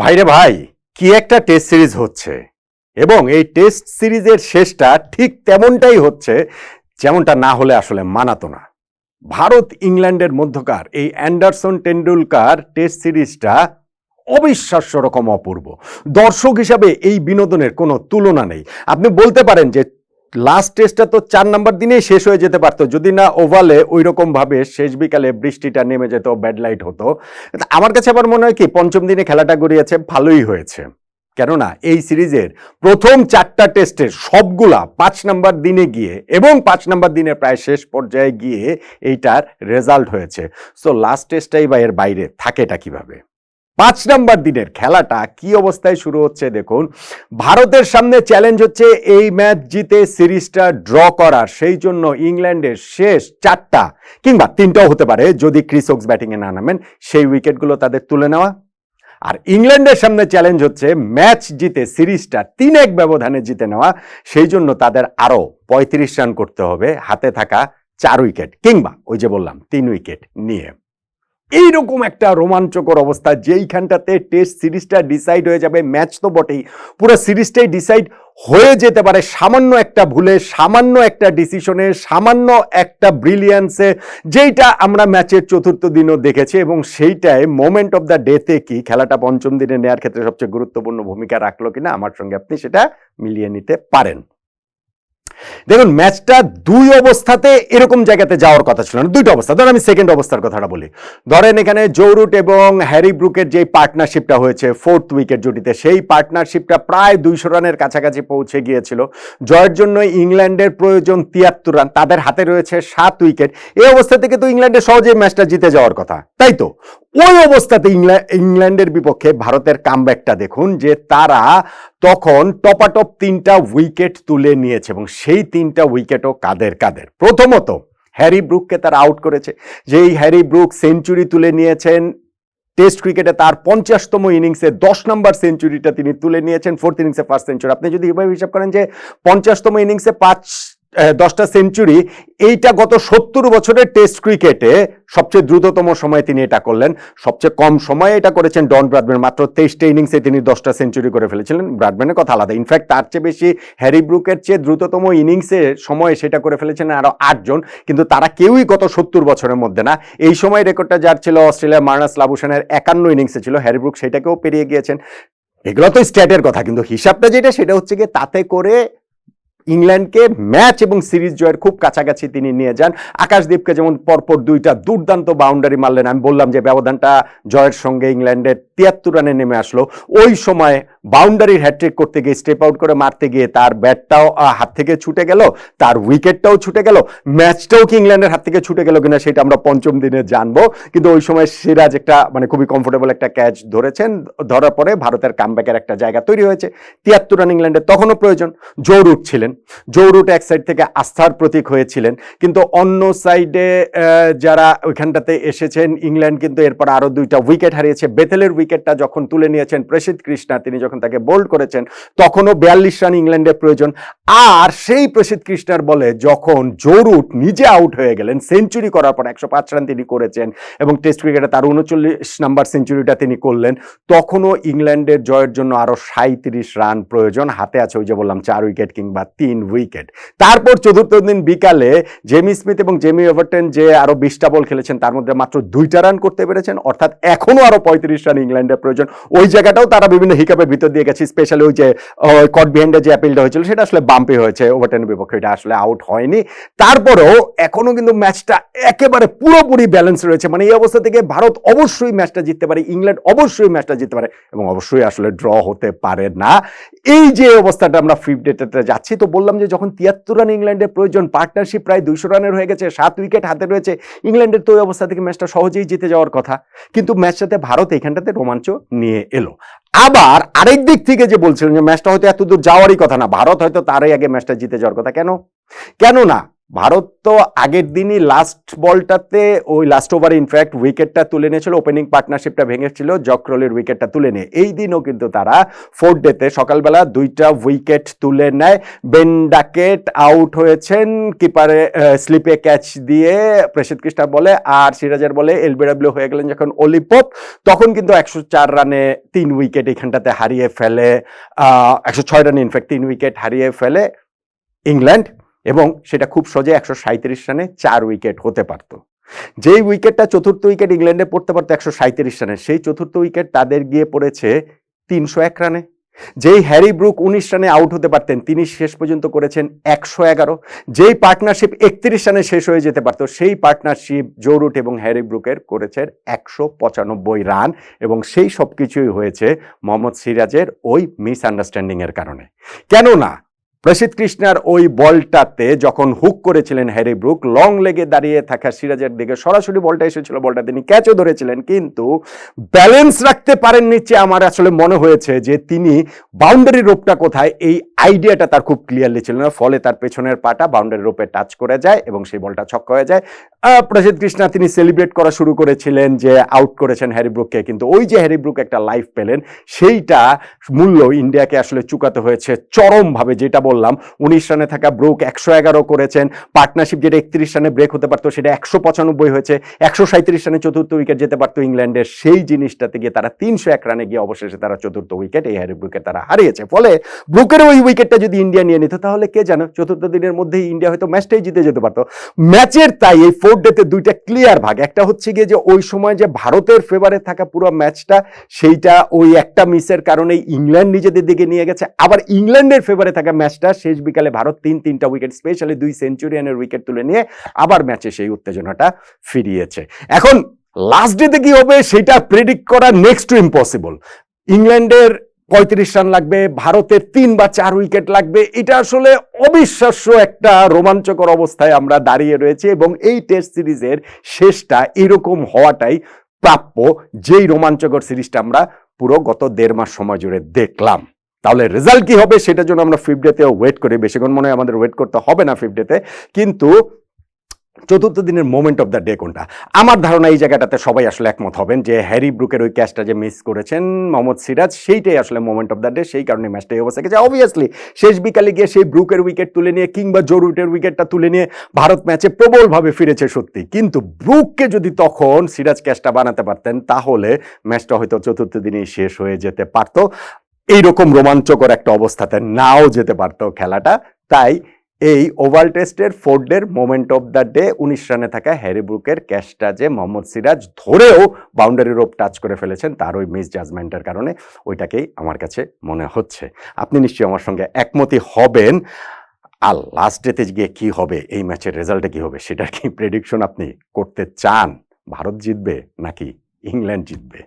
ভাইরে ভাই, কি একটা টেস্ট সিরিজ হচ্ছে। এবং এই টেস্ট সিরিজের শেষটা ঠিক তেমনটাই হচ্ছে, যেমনটা না হলে আসলে মানাতো না। ভারত ইংল্যান্ডের মধ্যকার এই অ্যান্ডারসন টেন্ডুলকার টেস্ট সিরিজটা অবিশ্বাস্য রকম অপূর্ব। দর্শক হিসাবে এই বিনোদনের কোনো তুলনা নেই। আপনি বলতে পারেন যে লাস্ট টেস্টটা তো চার নাম্বার দিনেই শেষ হয়ে যেতে পারতো। যদি না ওভালে ওই রকম ভাবে শেষ বিকালে বৃষ্টিটা নেমে যেত ব্যাড লাইট হতো। আমার কাছে আবার মনে হয় কি, পঞ্চম দিনে খেলাটা গড়িয়েছে, ভালোই হয়েছে। কেননা এই সিরিজের প্রথম চারটা টেস্টের সবগুলা পাঁচ নাম্বার দিনে গিয়ে এবং পাঁচ নাম্বার দিনে প্রায় শেষ পর্যায়ে গিয়ে এইটার রেজাল্ট হয়েছে। সো লাস্ট টেস্টটাই বা এর বাইরে, থাকেটা কীভাবে? পাঁচ নম্বর দিনের খেলাটা কি অবস্থায় শুরু হচ্ছে দেখুন। ভারতের সামনে চ্যালেঞ্জ হচ্ছে এই ম্যাচ জিতে সিরিজটা ড্র করার। সেই জন্য ইংল্যান্ডের শেষ চারটা কিংবা তিনটাও হতে পারে যদি ক্রিসোক্স ব্যাটিংয়ে না নামেন, সেই উইকেটগুলো তাদের তুলে নেওয়া। আর ইংল্যান্ডের সামনে চ্যালেঞ্জ হচ্ছে ম্যাচ জিতে সিরিজটা তিন এক ব্যবধানে জিতে নেওয়া। সেই জন্য তাদের আরও পঁয়ত্রিশ রান করতে হবে, হাতে থাকা চার উইকেট কিংবা ওই যে বললাম, তিন উইকেট নিয়ে। এইরকম একটা রোমাঞ্চকর অবস্থা, যেইখানটাতে টেস্ট সিরিজটা ডিসাইড হয়ে যাবে ম্যাচ তো বটেই। পুরো সিরিজটাই ডিসাইড হয়ে যেতে পারে, সামান্য একটা ভুলে, সামান্য একটা ডিসিশনে সামান্য একটা ব্রিলিয়ান্সে যেইটা আমরা ম্যাচের চতুর্থ দিনও দেখেছি এবং সেইটাই মোমেন্ট অফ দ্য ডেতে কি খেলাটা পঞ্চম দিনে নেওয়ার ক্ষেত্রে সবচেয়ে গুরুত্বপূর্ণ ভূমিকা রাখল কিনা, আমার সঙ্গে আপনি সেটা মিলিয়ে নিতে পারেন। দেখুন, ম্যাচটা দুই অবস্থাতে এরকম জায়গাতে যাওয়ার কথা ছিল না, দুইটা অবস্থা। ধরেন আমি সেকেন্ড অবস্থার কথাটা বলি। ধরেন এখানে জৌরুট এবং হ্যারি ব্রুকের যে পার্টনারশিপটা হয়েছে ফোর্থ উইকেট জুটিতে, সেই পার্টনারশিপটা প্রায় দুইশো রানের কাছাকাছি পৌঁছে গিয়েছিল জয়ের জন্য ইংল্যান্ডের প্রয়োজন তিয়াত্তর রান, তাদের হাতে রয়েছে সাত উইকেট এই অবস্থা থেকে তো ইংল্যান্ডের সহজেই ম্যাচটা জিতে যাওয়ার কথা। তাই তো? ওই অবস্থাতে ইংল্যা- ইংল্যান্ডের বিপক্ষে ভারতের কামব্যাকটা দেখুন, যে তারা তখন টপাটপ তিনটা উইকেট তুলে নিয়েছে এবং সেই তিনটা উইকেটও কাদের কাদের? প্রথমত, হ্যারি ব্রুককে তার আউট করেছে। যেই হ্যারি ব্রুক সেঞ্চুরি তুলে নিয়েছেন টেস্ট ক্রিকেটে তার পঞ্চাশতম ইনিংসে দশ নম্বর সেঞ্চুরিটা তিনি তুলে নিয়েছেন ফোর্থ ইনিংসে ফার্স্ট সেঞ্চুরি আপনি যদি এভাবে হিসাব করেন যে পঞ্চাশতম ইনিংসে পাঁচ দশটা সেঞ্চুরি, এইটা গত সত্তর বছরের টেস্ট ক্রিকেটে সবচেয়ে দ্রুততম সময়ে তিনি এটা করলেন। সবচেয়ে কম সময়ে এটা করেছেন ডন ব্রাডম্যান মাত্র তেইশটা ইনিংসে তিনি দশটা সেঞ্চুরি করে ফেলেছিলেন। ব্রাডম্যানের কথা আলাদা। ইনফ্যাক্ট তার চেয়ে বেশি হ্যারি ব্রুকের চেয়ে দ্রুততম ইনিংসে সময়ে সেটা করে ফেলেছেন আরও আটজন। কিন্তু তারা কেউই গত সত্তর বছরের মধ্যে না। এই সময় রেকর্ডটা যার ছিল অস্ট্রেলিয়া মার্নাস লাবুসানের একান্ন ইনিংসে ছিল। হ্যারি ব্রুক সেটাকেও পেরিয়ে গিয়েছেন। এগুলো তো স্ট্যাটের কথা, কিন্তু হিসাবটা যেটা সেটা হচ্ছে গিয়ে তাতে করে ইংল্যান্ডকে ম্যাচ এবং সিরিজ জয়ের খুব কাছাকাছি তিনি নিয়ে যান। আকাশদীপকে যেমন পরপর দুইটা দুর্দান্ত বাউন্ডারি মারলেন, আমি বললাম যে ব্যবধানটা জয়ের সঙ্গে ইংল্যান্ডের তিয়াত্তর রানে নেমে আসলো। ওই সময় বাউন্ডারির হ্যাট্রিক করতে গিয়ে স্টেপ আউট করে মারতে গিয়ে তার ব্যাটটাও হাত থেকে ছুটে গেল, তার উইকেটটাও ছুটে গেল। ম্যাচটাও কি ইংল্যান্ডের হাত থেকে ছুটে গেল কিনা সেটা আমরা পঞ্চম দিনে জানব। কিন্তু ওই সময় সিরাজ একটা মানে খুবই কমফোর্টেবল একটা ক্যাচ ধরেছেন। ধরার পরে ভারতের কামব্যাকের একটা জায়গা তৈরি হয়েছে। তিয়াত্তর রান ইংল্যান্ডের তখনও প্রয়োজন। জৌরুট ছিলেন জৌরুট এক সাইড থেকে আস্থার প্রতীক হয়েছিলেন। কিন্তু অন্য সাইডে যারা ওইখানটাতে এসেছেন, ইংল্যান্ড কিন্তু এরপর আরও দুইটা উইকেট হারিয়েছে। বেথেলের উইকেটটা যখন তুলে নিয়েছেন প্রসিদ্ধ কৃষ্ণা, তিনি যখন তাকে বোল্ড করেছেন, তখনও বিয়াল্লিশ রান ইংল্যান্ডের প্রয়োজন। আর সেই প্রসিদ্ধ কৃষ্ণার বলে যখন জৌরুট নিজে আউট হয়ে গেলেন, সেঞ্চুরি করার পর একশো পাঁচ রান তিনি করেছেন এবং টেস্ট ক্রিকেটে তার উনচল্লিশ নাম্বার সেঞ্চুরিটা তিনি করলেন, তখনও ইংল্যান্ডের জয়ের জন্য আরও সাঁত্রিশ রান প্রয়োজন। হাতে আছে ওই যে বললাম, চার উইকেট কিংবা তিন। উইকেট। তারপর চতুর্থ দিন বিকালে জেমি স্মিথ এবং জেমি ওভারটেন যে আরও বিশটা বল খেলেছেন, তার মধ্যে মাত্র দুইটা রান করতে পেরেছেন। অর্থাৎ এখনও আরও পঁয়ত্রিশ রান ইংল্যান্ডের প্রয়োজন। ওই জায়গাটাও তারা বিভিন্ন হিকাপের ভিতর দিয়ে গেছে স্পেশালি ওই যে কট বিহাইন্ডে যে অ্যাপিলটা হয়েছিল, সেটা আসলে বাম্পি হয়েছে ওভারটেনের বিপক্ষে। এটা আসলে আউট হয়নি। তারপরেও এখনও কিন্তু ম্যাচটা একেবারে পুরোপুরি ব্যালেন্স রয়েছে। মানে এই অবস্থা থেকে ভারত অবশ্যই ম্যাচটা জিততে পারে, ইংল্যান্ড অবশ্যই ম্যাচটা জিততে পারে এবং অবশ্যই আসলে ড্র হতে পারে না। এই যে অবস্থাটা আমরা ফিফ ডেটাতে যাচ্ছি, তো বললাম যে যখন তিয়াত্তর রান ইংল্যান্ডের প্রয়োজন পার্টনারশিপ প্রায় দুইশো রানের হয়ে গেছে, সাত উইকেট হাতে রয়েছে, ইংল্যান্ডের তো ওই অবস্থা থেকে ম্যাচটা সহজেই জিতে যাওয়ার কথা। কিন্তু ম্যাচটাতে ভারত এখানটাতে রোমাঞ্চ নিয়ে এলো। আবার আরেক দিক থেকে যে বলছিলেন যে ম্যাচটা হয়তো এতদূর যাওয়ারই কথা না, ভারত হয়তো তারই আগে ম্যাচটা জিতে যাওয়ার কথা। কেন? কেন না ভারত তো আগের দিনই লাস্ট বলটাতে ওই লাস্ট ওভারে ইনফ্যাক্ট উইকেটটা তুলে নিয়েছিল ওপেনিং পার্টনারশিপটা ভেঙেছিল, জক্রলের উইকেটটা তুলে নিয়ে। এই দিনও কিন্তু তারা ফোর্থ ডেতে সকালবেলা দুইটা উইকেট তুলে নেয়। বেন ডাকেট আউট হয়েছেন কিপারে স্লিপে ক্যাচ দিয়ে প্রসিদ্ধ কৃষ্ণা বলে, আর সিরাজের বলে এলবিডব্লিউ হয়ে গেলেন যখন অলিপপ তখন কিন্তু একশো চার রানে তিন উইকেট এখানটাতে হারিয়ে ফেলে একশো ছয় রানে ইনফ্যাক্ট তিন উইকেট হারিয়ে ফেলে ইংল্যান্ড। এবং সেটা খুব সহজে একশো সাঁত্রিশ রানে চার উইকেট হতে পারতো। যেই উইকেটটা চতুর্থ উইকেট ইংল্যান্ডে পড়তে পারতো একশো সাঁত্রিশ রানে, সেই চতুর্থ উইকেট তাদের গিয়ে পড়েছে তিনশো এক রানে। যেই হ্যারি ব্রুক উনিশ রানে আউট হতে পারতেন, তিনি শেষ পর্যন্ত করেছেন একশো এগারো। যেই পার্টনারশিপ একত্রিশ রানে শেষ হয়ে যেতে পারতো, সেই পার্টনারশিপ জোরুট এবং হ্যারি ব্রুকের করেছেন একশো পঁচানব্বই রান এবং সেই সব কিছুই হয়েছে মোহাম্মদ সিরাজের ওই মিসআন্ডারস্ট্যান্ডিংয়ের কারণে। কেননা প্রসিদ্ধ কৃষ্ণার ওই বলটাতে যখন হুক করেছিলেন হ্যারি ব্রুক, লং লেগে দাঁড়িয়ে থাকা সিরাজের দিকে সরাসরি বলটা এসেছিল, বলটা তিনি ক্যাচও ধরেছিলেন, কিন্তু ব্যালেন্স রাখতে পারেন নিচে আমার আসলে মনে হয়েছে যে তিনি বাউন্ডারি রোপটা কোথায়, এই আইডিয়াটা তার খুব ক্লিয়ারলি ছিল না, ফলে তার পেছনের পাটা বাউন্ডারি রোপে টাচ করে যায় এবং সেই বলটা ছক্কা হয়ে যায়। প্রসিদ্ধ কৃষ্ণা তিনি সেলিব্রেট করা শুরু করেছিলেন যে আউট করেছেন হ্যারি ব্রুককে, কিন্তু ওই যে হ্যারি ব্রুক একটা লাইফ পেলেন, সেইটা মূল্য ইন্ডিয়াকে আসলে চুকাতে হয়েছে চরমভাবে, যেটা বললাম, উনিশ রানে থাকা ব্রুক একশো এগারো করেছেন। পার্টনারশিপ যেটা একত্রিশ রানে ব্রেক হতে পারতো, সেটা একশো পঁচানব্বই হয়েছে। একশো সাঁত্রিশ রানে চতুর্থ উইকেট যেতে পারতো ইংল্যান্ডের সেই জিনিসটাতে গিয়ে তারা তিনশো এক রানে গিয়ে অবশেষে তারা চতুর্থ উইকেট, এই হ্যারি ব্রুকে তারা হারিয়েছে। ফলে ব্রুকের ওই উইকেটটা যদি ইন্ডিয়া নিয়ে নিত, তাহলে কে জানো, চতুর্থ দিনের মধ্যেই ইন্ডিয়া হয়তো ম্যাচটাই জিতে যেতে পারতো। ম্যাচের তাই এই ফোর্থ ডেতে দুইটা ক্লিয়ার ভাগ। একটা হচ্ছে গিয়ে যে ওই সময় যে ভারতের ফেভারে থাকা পুরো ম্যাচটা, সেইটা ওই একটা মিসের কারণে ইংল্যান্ড নিজেদের দিকে নিয়ে গেছে। আবার ইংল্যান্ডের ফেভারে থাকা ম্যাচটা শেষ বিকালে ভারত তিন, তিনটা উইকেট স্পেশালি দুই সেঞ্চুরিয়ানের উইকেট তুলে নিয়ে আবার ম্যাচে সেই উত্তেজনাটা ফিরিয়েছে। এখন লাস্ট ডেতে কি হবে সেটা প্রেডিক্ট করা নেক্সট টু ইম্পসিবল ইংল্যান্ডের পঁয়ত্রিশ রান লাগবে, ভারতের তিন বা চার উইকেট লাগবে। এটা আসলে অবিশ্বাস্য একটা রোমাঞ্চকর অবস্থায় আমরা দাঁড়িয়ে রয়েছে এবং এই টেস্ট সিরিজের শেষটা এরকম হওয়াটাই প্রাপ্য। যেই রোমাঞ্চকর সিরিজটা আমরা পুরো গত দেড় মাস সময় জুড়ে দেখলাম। তাহলে রেজাল্ট কি হবে? সেটার জন্য আমরা ফিফথ ডেতেও ওয়েট করি। বেশিক্ষণ মনে হয় আমাদের ওয়েট করতে হবে না ফিফথ ডেতে কিন্তু চতুর্থ দিনের মোমেন্ট অফ দ্য ডে কোনটা? আমার ধারণা এই জায়গাটাতে সবাই আসলে একমত হবেন যে হ্যারি ব্রুকের ওই ক্যাচটা যে মিস করেছেন মোহাম্মদ সিরাজ, সেইটাই আসলে মোমেন্ট অফ দ্য ডে সেই কারণে ম্যাচটা এই অবস্থা গেছে। অবভিয়াসলি শেষ বিকালে গিয়ে সেই ব্রুকের উইকেট তুলে নিয়ে কিংবা জরুটের উইকেটটা তুলে নিয়ে ভারত ম্যাচে প্রবলভাবে ফিরেছে সত্যি। কিন্তু ব্রুককে যদি তখন সিরাজ ক্যাচটা বানাতে পারতেন, তাহলে ম্যাচটা হয়তো চতুর্থ দিনেই শেষ হয়ে যেতে পারতো। এইরকম রোমাঞ্চকর একটা অবস্থাতে নাও যেতে পারতো খেলাটা। তাই এই ওভাল টেস্টের ফোর্ডের মোমেন্ট অফ দ্য ডে উনিশ রানে থাকা হ্যারি ব্রুকের ক্যাচটা যে মোহাম্মদ সিরাজ ধরেও বাউন্ডারি রোপ টাচ করে ফেলেছেন, তার ওই মিস জাজমেন্টের কারণে ওইটাকেই আমার কাছে মনে হচ্ছে। আপনি নিশ্চয়ই আমার সঙ্গে একমতই হবেন। আর লাস্ট ডেতে গিয়ে কি হবে? এই ম্যাচের রেজাল্টে কি হবে? সেটার কি প্রেডিকশন আপনি করতে চান? ভারত জিতবে নাকি ইংল্যান্ড জিতবে?